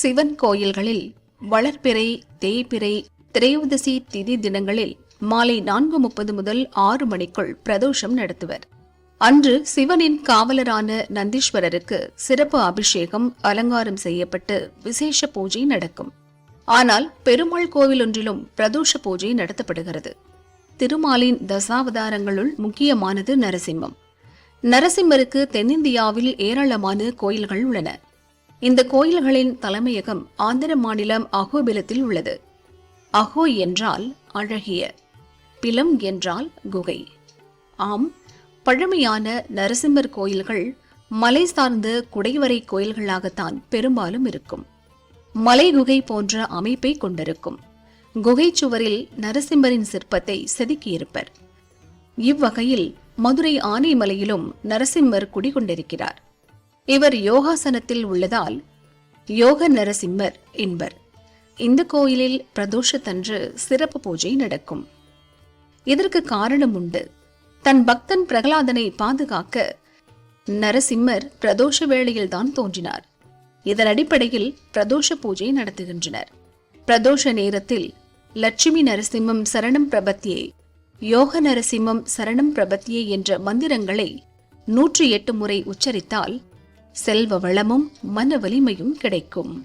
சிவன் கோயில்களில் வளர்பிறை தேய்பிறை திரையோதசி திதி தினங்களில் மாலை நான்கு முப்பது முதல் ஆறு மணிக்குள் பிரதோஷம் நடத்துவர். அன்று சிவனின் காவலரான நந்தீஸ்வரருக்கு சிறப்பு அபிஷேகம் அலங்காரம் செய்யப்பட்டு விசேஷ பூஜை நடக்கும். ஆனால் பெருமாள் கோவில் ஒன்றிலும் பிரதோஷ பூஜை நடத்தப்படுகிறது. திருமாலின் தசாவதாரங்களுள் முக்கியமானது நரசிம்மம். நரசிம்மருக்கு தென்னிந்தியாவில் ஏராளமான கோயில்கள் உள்ளன. இந்த கோயில்களின் தலைமையகம் ஆந்திர மாநிலம் அகோபிலத்தில் உள்ளது. அகோ என்றால் அழகிய பிலம் என்றால் குகை. ஆம் பழமையான நரசிம்மர் கோயில்கள் மலை சார்ந்த குடைவரை கோயில்களாகத்தான் பெரும்பாலும் இருக்கும். மலை குகை போன்ற அமைப்பை கொண்டிருக்கும். குகை சுவரில் நரசிம்மரின் சிற்பத்தை செதுக்கியிருப்பர். இவ்வகையில் மதுரை ஆனைமலையிலும் நரசிம்மர் குடிகொண்டிருக்கிறார். இவர் யோகாசனத்தில் உள்ளதால் யோக நரசிம்மர் என்பர். இந்த கோயிலில் பிரதோஷத்தன்று சிறப்பு பூஜை நடக்கும். இதற்கு காரணம் உண்டு. தன் பக்தன் பிரகலாதனை பாதுகாக்க நரசிம்மர் பிரதோஷ வேளையில் தான் தோன்றினார். இதன் அடிப்படையில் பிரதோஷ பூஜை நடத்துகின்றனர். பிரதோஷ நேரத்தில் லட்சுமி நரசிம்மம் சரணம் பிரபத்தியே யோக நரசிம்மம் சரணம் பிரபத்தியே என்ற மந்திரங்களை நூற்றி எட்டு முறை உச்சரித்தால் செல்வ வளமும் மன வலிமையும் கிடைக்கும்.